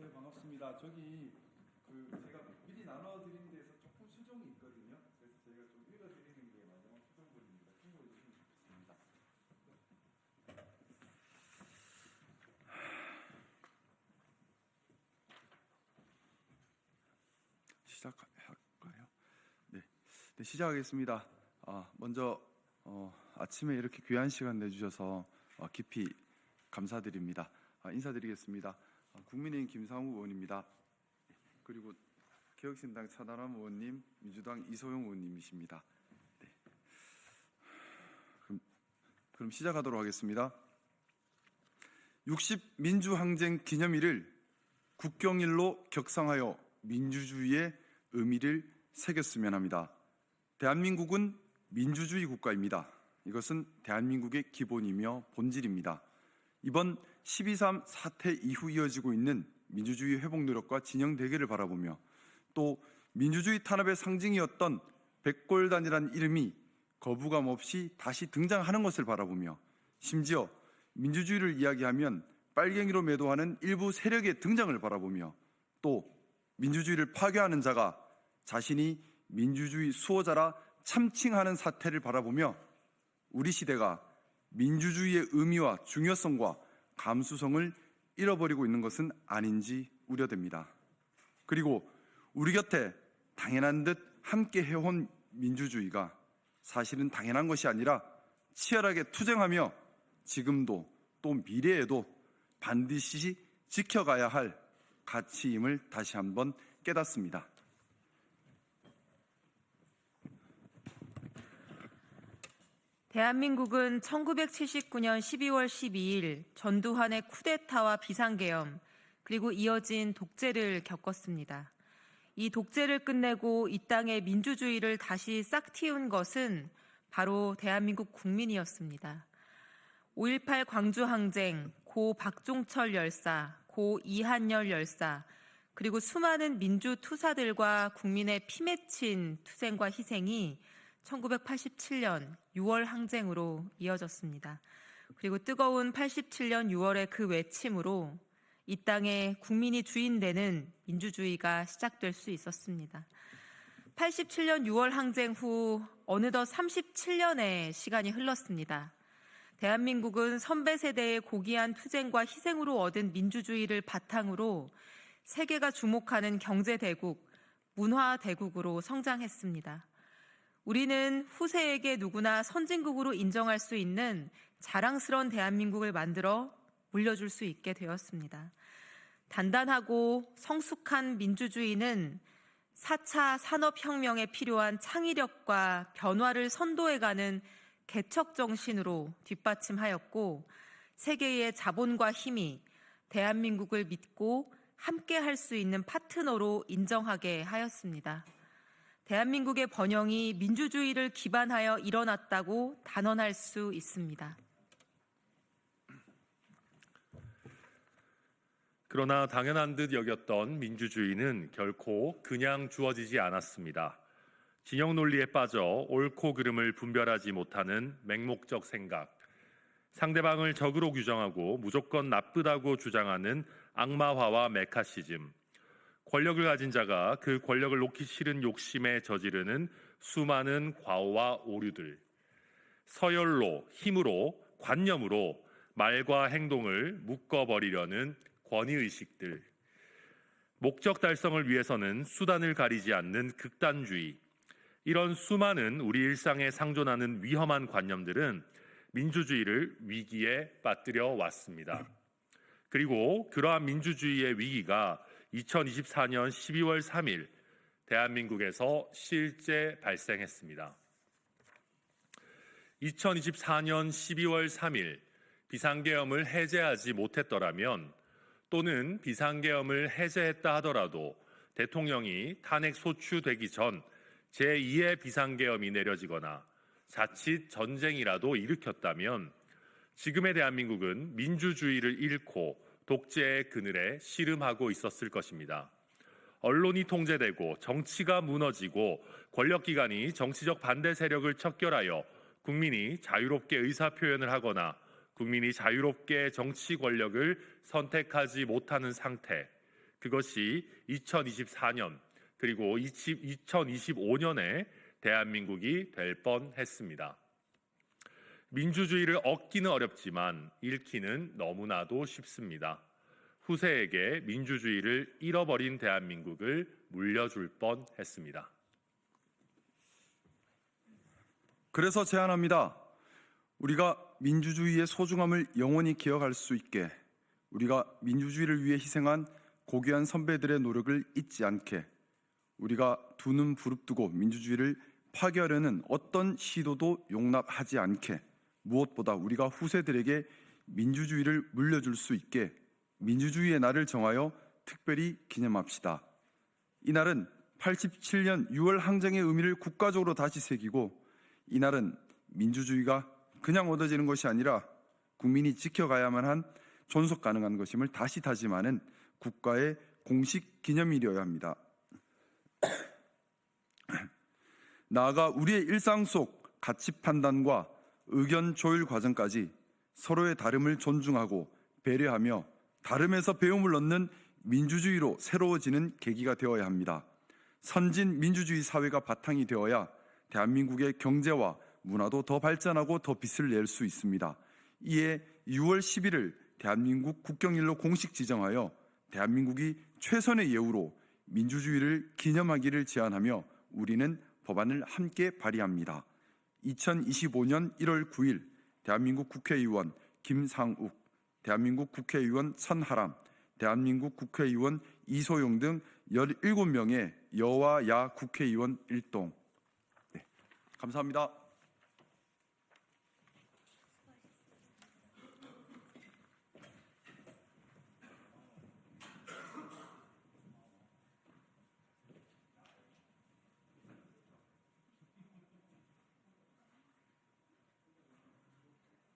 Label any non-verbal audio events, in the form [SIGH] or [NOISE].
네 반갑습니다. 저기 그 제가 미리 나눠드린 데서 조금 수정이 있거든요. 그래서 제가 좀 읽어드리는 게 마지막 수정본입니다. 참고해 주시면 좋겠습니다. 시작할까요? 네, 네 시작하겠습니다. 아, 먼저 어, 아침에 이렇게 귀한 시간 내주셔서 어, 깊이 감사드립니다. 아, 인사드리겠습니다. 아, 국민의힘 김상우 의원입니다. 그리고 개혁신당 차단함 의원님, 민주당 이소영 의원님이십니다. 네. 그럼, 그럼 시작하도록 하겠습니다. 60 민주항쟁 기념일을 국경일로 격상하여 민주주의의 의미를 새겼으면 합니다. 대한민국은 민주주의 국가입니다. 이것은 대한민국의 기본이며 본질입니다. 이번 12.3 사태 이후 이어지고 있는 민주주의 회복 노력과 진영 대결을 바라보며 또 민주주의 탄압의 상징이었던 백골단이라는 이름이 거부감 없이 다시 등장하는 것을 바라보며 심지어 민주주의를 이야기하면 빨갱이로 매도하는 일부 세력의 등장을 바라보며 또 민주주의를 파괴하는 자가 자신이 민주주의 수호자라 참칭하는 사태를 바라보며 우리 시대가 민주주의의 의미와 중요성과 감수성을 잃어버리고 있는 것은 아닌지 우려됩니다. 그리고 우리 곁에 당연한 듯 함께 해온 민주주의가 사실은 당연한 것이 아니라 치열하게 투쟁하며 지금도 또 미래에도 반드시 지켜가야 할 가치임을 다시 한번 깨닫습니다. 대한민국은 1979년 12월 12일 전두환의 쿠데타와 비상계엄 그리고 이어진 독재를 겪었습니다. 이 독재를 끝내고 이 땅의 민주주의를 다시 싹 틔운 것은 바로 대한민국 국민이었습니다. 5.18 광주항쟁, 고 박종철 열사, 고 이한열 열사, 그리고 수많은 민주투사들과 국민의 피 맺힌 투쟁과 희생이 1987년 6월 항쟁으로 이어졌습니다. 그리고 뜨거운 87년 6월의 그 외침으로 이 땅에 국민이 주인 되는 민주주의가 시작될 수 있었습니다. 87년 6월 항쟁 후 어느덧 37년의 시간이 흘렀습니다. 대한민국은 선배 세대의 고귀한 투쟁과 희생으로 얻은 민주주의를 바탕으로 세계가 주목하는 경제대국, 문화대국으로 성장했습니다. 우리는 후세에게 누구나 선진국으로 인정할 수 있는 자랑스러운 대한민국을 만들어 물려줄 수 있게 되었습니다. 단단하고 성숙한 민주주의는 4차 산업혁명에 필요한 창의력과 변화를 선도해가는 개척 정신으로 뒷받침하였고 세계의 자본과 힘이 대한민국을 믿고 함께 할 수 있는 파트너로 인정하게 하였습니다. 대한민국의 번영이 민주주의를 기반하여 일어났다고 단언할 수 있습니다. 그러나 당연한 듯 여겼던 민주주의는 결코 그냥 주어지지 않았습니다. 진영 논리에 빠져 옳고 그름을 분별하지 못하는 맹목적 생각, 상대방을 적으로 규정하고 무조건 나쁘다고 주장하는 악마화와 메카시즘, 권력을 가진 자가 그 권력을 놓기 싫은 욕심에 저지르는 수많은 과오와 오류들, 서열로, 힘으로, 관념으로 말과 행동을 묶어버리려는 권위의식들, 목적 달성을 위해서는 수단을 가리지 않는 극단주의, 이런 수많은 우리 일상에 상존하는 위험한 관념들은 민주주의를 위기에 빠뜨려 왔습니다. 그리고 그러한 민주주의의 위기가 2024년 12월 3일 대한민국에서 실제 발생했습니다. 2024년 12월 3일 비상계엄을 해제하지 못했더라면 또는 비상계엄을 해제했다 하더라도 대통령이 탄핵 소추되기 전 제2의 비상계엄이 내려지거나 자칫 전쟁이라도 일으켰다면 지금의 대한민국은 민주주의를 잃고 독재의 그늘에 씨름하고 있었을 것입니다. 언론이 통제되고 정치가 무너지고 권력기관이 정치적 반대 세력을 척결하여 국민이 자유롭게 의사표현을 하거나 국민이 자유롭게 정치 권력을 선택하지 못하는 상태, 그것이 2024년 그리고 2025년에 대한민국이 될 뻔했습니다. 민주주의를 얻기는 어렵지만 잃기는 너무나도 쉽습니다. 후세에게 민주주의를 잃어버린 대한민국을 물려줄 뻔 했습니다. 그래서 제안합니다. 우리가 민주주의의 소중함을 영원히 기억할 수 있게 우리가 민주주의를 위해 희생한 고귀한 선배들의 노력을 잊지 않게 우리가 두 눈 부릅뜨고 민주주의를 파괴하려는 어떤 시도도 용납하지 않게 무엇보다 우리가 후세들에게 민주주의를 물려줄 수 있게 민주주의의 날을 정하여 특별히 기념합시다. 이 날은 87년 6월 항쟁의 의미를 국가적으로 다시 새기고 이 날은 민주주의가 그냥 얻어지는 것이 아니라 국민이 지켜가야만 한 존속 가능한 것임을 다시 다짐하는 국가의 공식 기념일이어야 합니다. [CLEARS THROAT] 나아가 우리의 일상 속 가치 판단과 의견 조율 과정까지 서로의 다름을 존중하고 배려하며 다름에서 배움을 얻는 민주주의로 새로워지는 계기가 되어야 합니다. 선진 민주주의 사회가 바탕이 되어야 대한민국의 경제와 문화도 더 발전하고 더 빛을 낼 수 있습니다. 이에 6월 11일 대한민국 국경일로 공식 지정하여 대한민국이 최선의 예우로 민주주의를 기념하기를 제안하며 우리는 법안을 함께 발의합니다. 2025년 1월 9일 대한민국 국회의원 김상욱, 대한민국 국회의원 선하람, 대한민국 국회의원 이소용 등 17명의 여와 야 국회의원 일동. 네, 감사합니다.